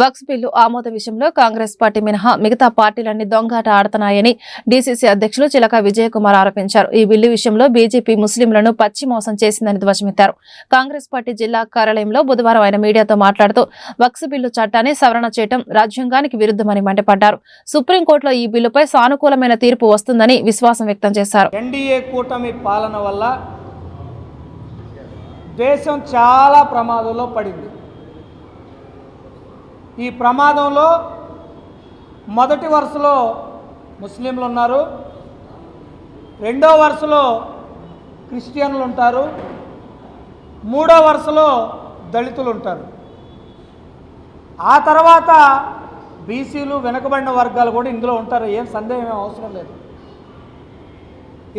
Waqf bill ఆమోద విషయంలో Congress party మినహా మిగతా పార్టీలన్నీ దొంగాట ఆడుతున్నాయని డీసీసీ అధ్యక్షులు చిలక విజయకుమార్ ఆరోపించారు. ఈ బిల్లు విషయంలో బీజేపీ ముస్లింలను పచ్చి మోసం చేసిందని ధ్వజమెత్తారు. కాంగ్రెస్ పార్టీ జిల్లా కార్యాలయంలో బుధవారం ఆయన మీడియాతో మాట్లాడుతూ వక్స్ బిల్లు చట్టాన్ని సవరణ చేయడం రాజ్యాంగానికి విరుద్ధమని మండిపడ్డారు. సుప్రీంకోర్టులో ఈ బిల్లుపై సానుకూలమైన తీర్పు వస్తుందని విశ్వాసం వ్యక్తం చేశారు. ఎన్డీఏ కూటమి పాలన వల్ల దేశం చాలా ప్రమాదంలో పడింది. ఈ ప్రమాదంలో మొదటి వరుసలో ముస్లింలు ఉన్నారు. రెండో వరుసలో క్రిస్టియన్లు ఉంటారు. మూడో వరుసలో దళితులు ఉంటారు. ఆ తర్వాత బీసీలు వెనుకబడిన వర్గాలు కూడా ఇందులో ఉంటారు. ఏం సందేహం అవసరం లేదు.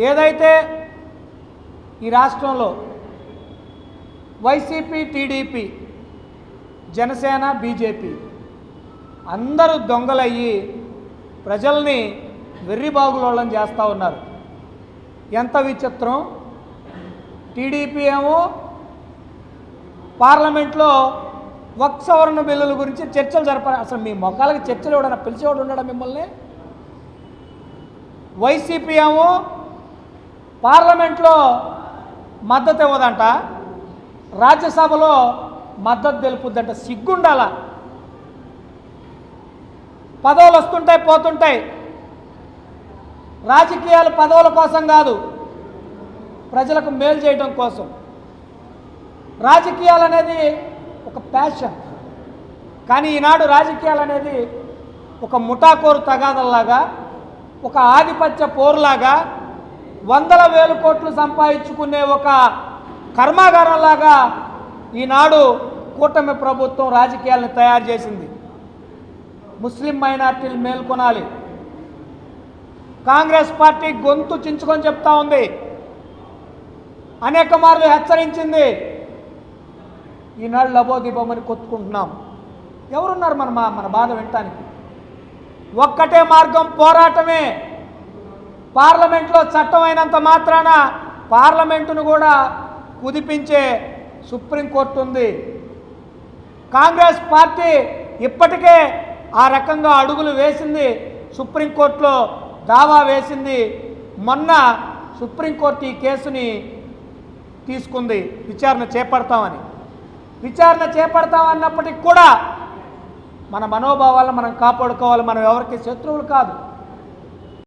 ఏదైతే ఈ రాష్ట్రంలో వైసీపీ టీడీపీ జనసేన బీజేపీ అందరూ దొంగలయ్యి ప్రజల్ని వెర్రిబాగులోళ్ళని చేస్తూ ఉన్నారు. ఎంత విచిత్రం. టీడీపీ ఏమో పార్లమెంట్లో వక్ సవరణ బిల్లుల గురించి చర్చలు జరపాలి అసలు మీ మొక్కలకి చర్చలు ఎవడన్నా పిలిచేవాడు ఉన్నాడా మిమ్మల్ని? వైసీపీ ఏమో పార్లమెంట్లో మద్దతు ఇవ్వదంట. రాజ్యసభలో మద్దతు తెలుపుద్దంట. సిగ్గుండాల? పదవులు వస్తుంటాయి పోతుంటాయి. రాజకీయాలు పదవుల కోసం కాదు ప్రజలకు మేలు చేయడం కోసం. రాజకీయాలు అనేది ఒక ప్యాషన్ కానీ ఈనాడు రాజకీయాలు అనేది ఒక ముఠాకోరు తగాదల్లాగా ఒక ఆధిపత్య పోరులాగా వందల వేల కోట్లు సంపాదించుకునే ఒక కర్మాగారంలాగా ఈనాడు కూటమి ప్రభుత్వం రాజకీయాలను తయారు చేసింది. ముస్లిం మైనార్టీలు మేల్కొనాలి. కాంగ్రెస్ పార్టీ గొంతు చించుకొని చెప్తా ఉంది. అనేక మార్లు హెచ్చరించింది. ఈనాడు అని కొట్టుకుంటున్నాం. ఎవరున్నారు మన మా మన బాధ వినటానికి? ఒక్కటే మార్గం పోరాటమే. పార్లమెంట్లో చట్టం అయినంత మాత్రాన పార్లమెంటును కూడా కుదిపించే సుప్రీంకోర్టు ఉంది. కాంగ్రెస్ పార్టీ ఇప్పటికే ఆ రకంగా అడుగులు వేసింది సుప్రీంకోర్టులో దావా వేసింది. మొన్న సుప్రీంకోర్టు ఈ కేసుని తీసుకుంది. విచారణ చేపడతామని. విచారణ చేపడతామన్నప్పటికి కూడా మన మనోభావాలను మనం కాపాడుకోవాలి. మనం ఎవరికి శత్రువులు కాదు.